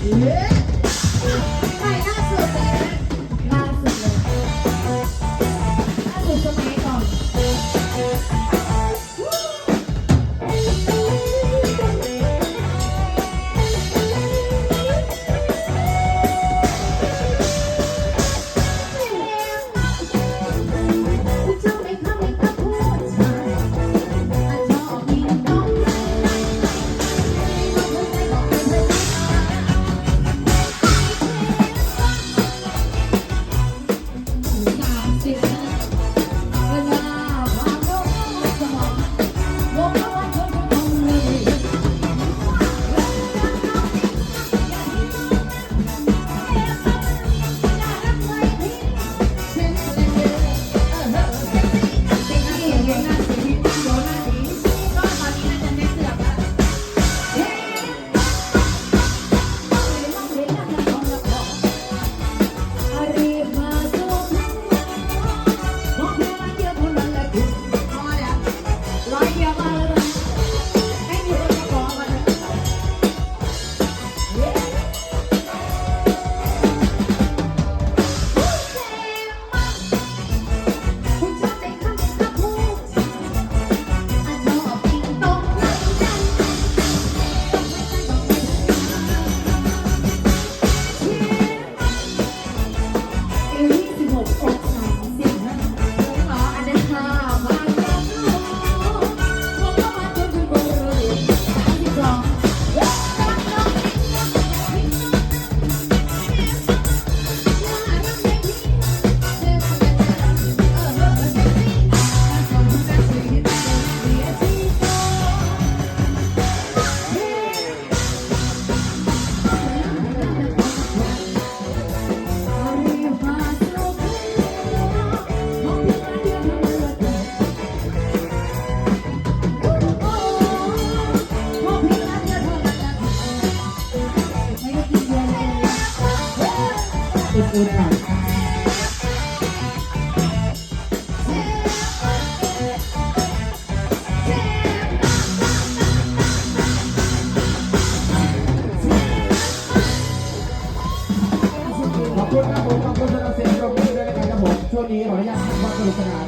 ใหม่ล่าสุดเลยนะล่าสุดเลยล่าสุดสมัยก่อนผู้ชายเขาไม่กับผู้ชายอาชอบยิงต้องไล่ไล่ไล่บอกผู้ชายบอก อุ่นๆหน่อยขอบคุณครับผมขอบคุณสำหรับเสียงปรบมือด้วยนะครับผมช่วงนี้ขออนุญาตพักความสนุกสนาน